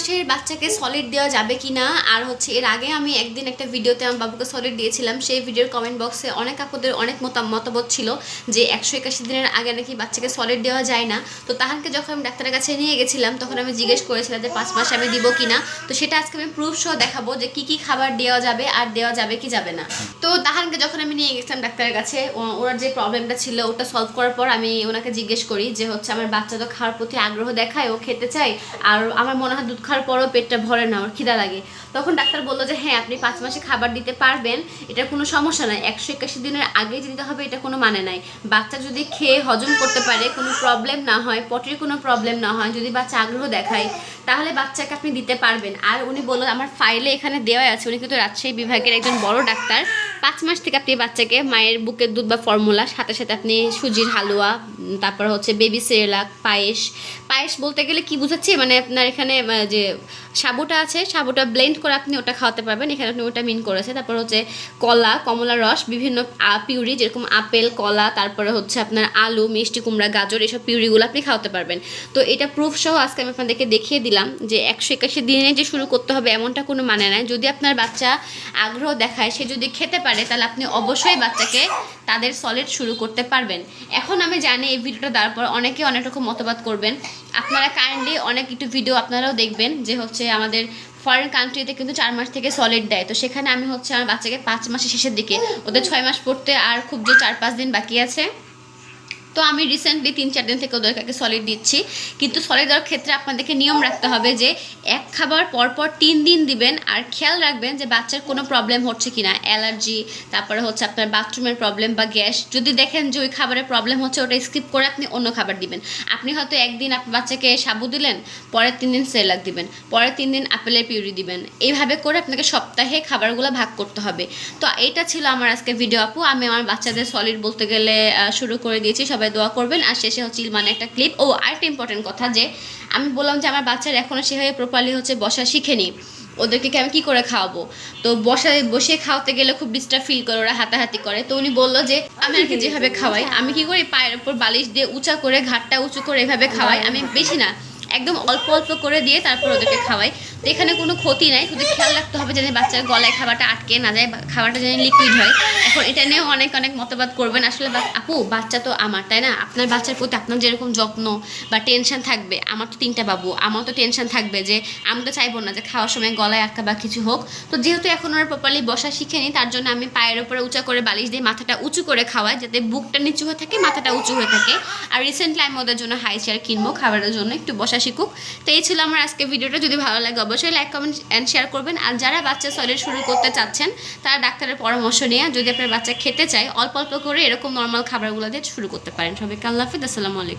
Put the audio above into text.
মাসের বাচ্চাকে সলিড দেওয়া যাবে কি না আর হচ্ছে, এর আগে আমি একদিন একটা ভিডিওতে আমার বাবুকে সলিড দিয়েছিলাম, সেই ভিডিওর কমেন্ট বক্সে অনেক আপুদের অনেক মতা, মতামত ছিল যে একশো একাশি দিনের আগে নাকি বাচ্চাকে সলিড দেওয়া যায় না। তো তাহানকে যখন আমি ডাক্তারের কাছে নিয়ে গেছিলাম, তখন আমি জিজ্ঞেস করেছিলাম যে পাঁচ মাসে আমি দিব কি না তো সেটা আজকে আমি প্রুফ সহ দেখাবো যে কি কি খাবার দেওয়া যাবে আর দেওয়া যাবে কি যাবে না। তো তাহানকে যখন আমি নিয়ে গেছিলাম ডাক্তারের কাছে ওনার যে প্রবলেমটা ছিল, ওটা সলভ করার পর আমি ওনাকে জিজ্ঞেস করি যে হচ্ছে, আমার বাচ্চা তো খাওয়ার প্রতি আগ্রহ দেখায়, ও খেতে চায়, আর আমার মনে হয় দুধ খাওয়ার পরও পেটটা ভরে না ওর খিদা লাগে। তখন ডাক্তার বলল যে হ্যাঁ আপনি পাঁচ মাসে খাবার দিতে পারবেন, এটার কোনো সমস্যা নাই। একশো একাশি দিনের আগে দিতে হবে, এটা কোনো মানে নাই। বাচ্চা যদি খেয়ে হজম করতে পারে, কোনো প্রবলেম না হয়, পটির কোনো প্রবলেম না হয়, যদি বাচ্চা আগ্রহ দেখায়, তাহলে বাচ্চাকে আপনি দিতে পারবেন। আর উনি বলল, আমার ফাইলে এখানে দেওয়া আছে। উনি কিন্তু রাজশাহী বিভাগের একজন বড় ডাক্তার। পাঁচ মাস থেকে আপনি বাচ্চাকে মায়ের বুকের দুধ বা ফর্মুলা, সাথে সাথে আপনি সুজির হালুয়া তারপর হচ্ছে বেবি সেরেলাক পায়েস। পায়েস বলতে গেলে কি বুঝাচ্ছি? মানে আপনার এখানে যে সাবুটা আছে, সাবুটা ব্লেন্ড করে আপনি ওটা খাওয়াতে পারবেন। এখানে আপনি ওটা মিন করেছে। তারপর হচ্ছে কলা, কমলা রস, বিভিন্ন পিউরি, যেরকম আপেল, কলা, তারপরে হচ্ছে আপনার আলু, মিষ্টি, কুমড়া, গাজর, এসব পিউরিগুলো আপনি খাওয়াতে পারবেন। তো এটা প্রুফ সহ আজকে আমি আপনাদেরকে দেখিয়ে দিলাম যে একশো একাশি দিনে যে শুরু করতে হবে, এমনটা কোনো মানে নাই। যদি আপনার বাচ্চা আগ্রহ দেখায়, সে যদি খেতে পারে তাহলে আপনি অবশ্যই বাচ্চাকে তাদের সলিড শুরু করতে পারবেন। এখন আমি জানি এই ভিডিওটা দেওয়ার পর অনেকে অনেক রকম মতবাদ করবেন। আপনারা কাইন্ডলি অনেক একটু ভিডিও আপনারাও দেখবেন যে হচ্ছে আমাদের ফরেন কান্ট্রিতে কিন্তু চার মাস থেকে সলিড দেয়। তো সেখানে আমি হচ্ছে আমার বাচ্চাকে পাঁচ মাসের শেষের দিকে, ওদের ছয় মাস পড়তে আর খুব যে চার পাঁচ দিন বাকি আছে। তো আমি রিসেন্টলি তিন, চার দিন থেকে ওদেরকে সলিড দিচ্ছি। কিন্তু সলিড দেওয়ার ক্ষেত্রে আপনাদেরকে নিয়ম রাখতে হবে যে এক খাবার পরপর তিন দিন দিবেন আর খেয়াল রাখবেন যে বাচ্চার কোনো প্রবলেম হচ্ছে কিনা অ্যালার্জি তারপরে হচ্ছে আপনার বাথরুমের প্রবলেম বা গ্যাস। যদি দেখেন যে ওই খাবারের প্রবলেম হচ্ছে, ওটা স্কিপ করে আপনি অন্য খাবার দিবেন। আপনি হয়তো একদিন আপনার বাচ্চাকে সাবু দিলেন, পরের তিন দিন সেলাক দিবেন, পরের তিন দিন আপেলের পিউরি দিবেন। এইভাবে করে আপনাকে সপ্তাহে খাবারগুলো ভাগ করতে হবে। তো এটা ছিল আমার আজকে ভিডিও আপু। আমি আমার বাচ্চাদের সলিড বলতে গেলে শুরু করে দিয়েছি। সবাই দোয়া করবেন। আর শেষে হচ্ছে ইলমানে একটা ক্লিপ ও, আরেকটা ইম্পর্টেন্ট কথা যে, আমি বললাম যে আমার বাচ্চারা এখনও সেভাবে প্রপারলি হচ্ছে বসা শিখেনি। ওদেরকে আমি কী করে খাওয়াবো? তো বসা বসে খাওয়াতে গেলে খুব ডিস্টার্ব ফিল করে, ওরা হাতাহাতি করে। তো উনি বলল যে, আমি আর কি যেভাবে খাওয়াই? আমি কি করি? পায়ের উপর বালিশ দিয়ে উঁচা করে, ঘাটটা উঁচু করে এভাবে খাওয়াই? আমি বেশি না। একদম অল্প অল্প করে দিয়ে তারপর ওদেরকে খাওয়াই। তো এখানে কোনো ক্ষতি নাই, শুধু খেয়াল রাখতে হবে যেন বাচ্চার গলায় খাবারটা আটকে না যায় খাবারটা যেন লিকুইড হয়। এখন এটা নিয়েও অনেক অনেক মতবাদ করবেন। আসলে আপু, বাচ্চা তো আমার, তাই না? আপনার বাচ্চার প্রতি আপনার যেরকম যত্ন বা টেনশন থাকবে, আমার তো তিনটা বাবু, আমার তো টেনশন থাকবে যে আমি তো চাইব না যে খাওয়ার সময় গলায় আটকা বা কিছু হোক। তো যেহেতু এখন ওরা প্রপারলি বসা শিখেনি, তার জন্য আমি পায়ের উপরে উঁচা করে বালিশ দিয়ে মাথাটা উঁচু করে খাওয়াই, যাতে বুকটা নিচু হয়ে থাকে, মাথাটা উঁচু হয়ে থাকে। আর রিসেন্টলি আমি ওদের জন্য হাই চেয়ার কিনবো, খাবারের জন্য একটু বসা শিখুক। তো এই ছিল আমার আজকে ভিডিওটা। যদি ভালো লাগে অবশ্যই লাইক কমেন্ট অ্যান্ড শেয়ার করবেন। আর যারা বাচ্চা সলিড শুরু করতে চাচ্ছেন, তারা ডাক্তারের পরামর্শ নিয়ে যদি আপনার বাচ্চা খেতে চায়, অল্প অল্প করে এরকম নর্মাল খাবারগুলো দিয়ে শুরু করতে পারেন। সবাইকে আল্লাহ হাফিজ। আসসালামু আলাইকুম।